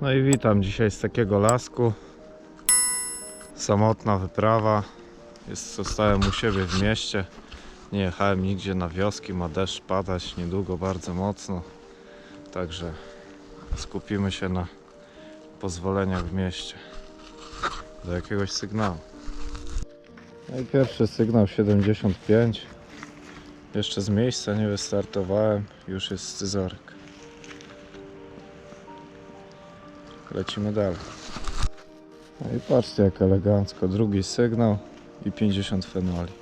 No i witam dzisiaj z takiego lasku. Samotna wyprawa. Jest, zostałem u siebie w mieście. Nie jechałem nigdzie na wioski, ma deszcz padać niedługo bardzo mocno. Także skupimy się na pozwoleniach w mieście. Do jakiegoś sygnału. No i pierwszy sygnał 75. Jeszcze z miejsca nie wystartowałem, już jest scyzoryk. Lecimy dalej. No i patrzcie jak elegancko. Drugi sygnał i 50 fenoli.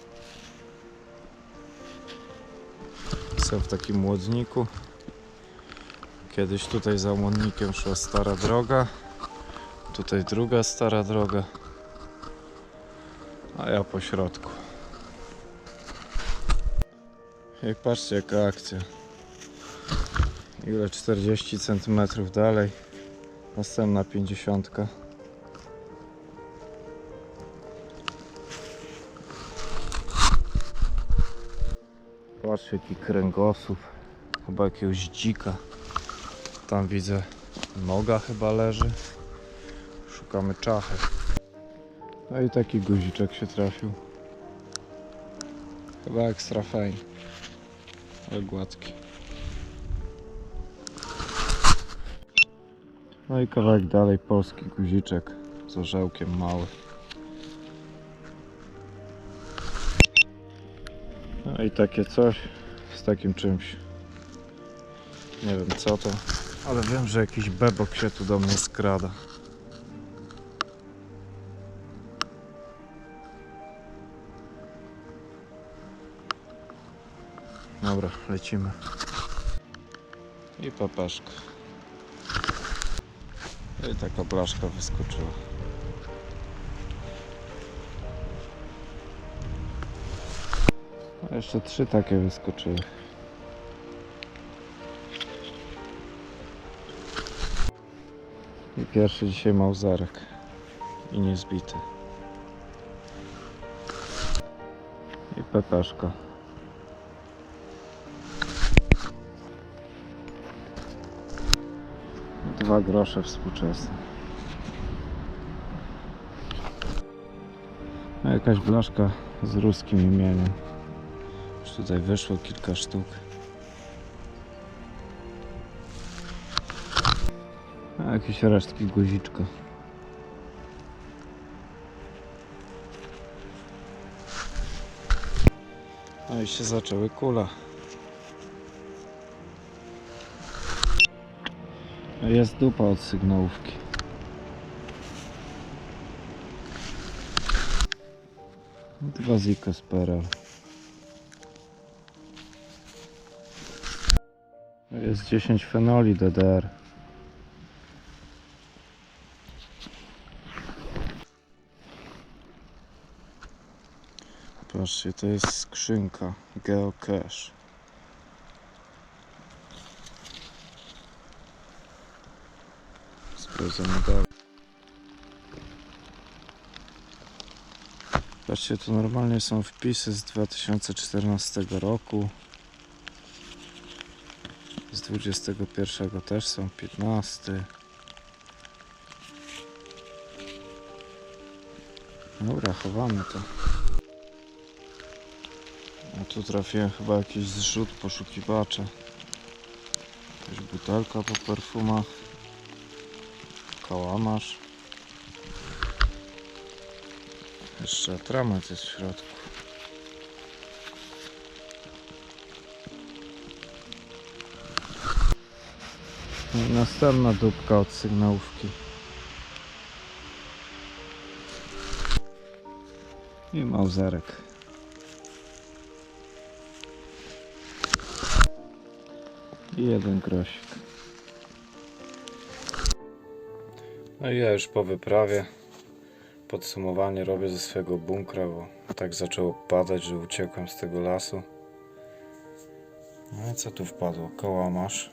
Są w takim młodniku. Kiedyś tutaj za młodnikiem szła stara droga. Tutaj druga stara droga. A ja po środku. I patrzcie jaka akcja. Ile 40 cm dalej. Następna 50. Patrzcie jaki kręgosłup. Chyba jakiegoś dzika. Tam widzę noga chyba leży. Szukamy czachy. No i taki guziczek się trafił. Chyba ekstra fajny. Ale gładki. No i kawałek dalej polski guziczek z orzełkiem mały. No i takie coś z takim czymś. Nie wiem co to, ale wiem, że jakiś bebok się tu do mnie skrada. Dobra, lecimy. I papaszka. I taka blaszka wyskoczyła. A jeszcze trzy takie wyskoczyły. I pierwszy dzisiaj małzarek. I niezbity. I pepeszka. Dwa grosze współczesne. A jakaś blaszka z ruskim imieniem. Już tutaj wyszło kilka sztuk. A jakieś resztki guziczka. No i się zaczęły kula. Jest dupa od sygnałówki. Dwa zika z. Jest 10 fenoli DDR. Patrzcie, to jest skrzynka Geocache. Sprawdzamy dalej. Patrzcie, to normalnie są wpisy z 2014 roku. Z 21 też są 15. Dobra, chowamy to. A tu trafiłem chyba jakiś zrzut poszukiwacza. Jakaś butelka po perfumach. Kałamarz. Jeszcze atrament jest w środku. I następna dupka od sygnałówki. I mauzerek. I jeden grosik. No i ja już po wyprawie podsumowanie robię ze swojego bunkra, bo tak zaczęło padać, że uciekłem z tego lasu. No i co tu wpadło? Kołamarz.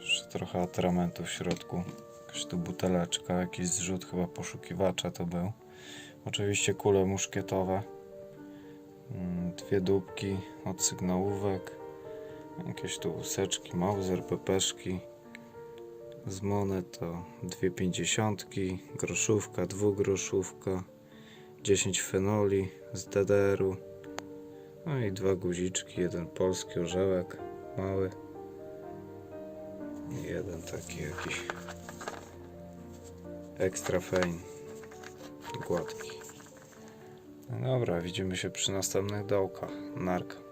Jeszcze trochę atramentu w środku. Jakaś tu buteleczka, jakiś zrzut chyba poszukiwacza to był. Oczywiście kule muszkietowe. Mm, Dwie dupki od sygnałówek. Jakieś tu łuseczki, mauser, pepeszki. Z monet to dwie pięćdziesiątki, groszówka, dwugroszówka, 10 fenoli z DDR-u, no i dwa guziczki, jeden polski orzełek, mały i jeden taki jakiś ekstra fein, gładki. Dobra, widzimy się przy następnych dołkach. Narka.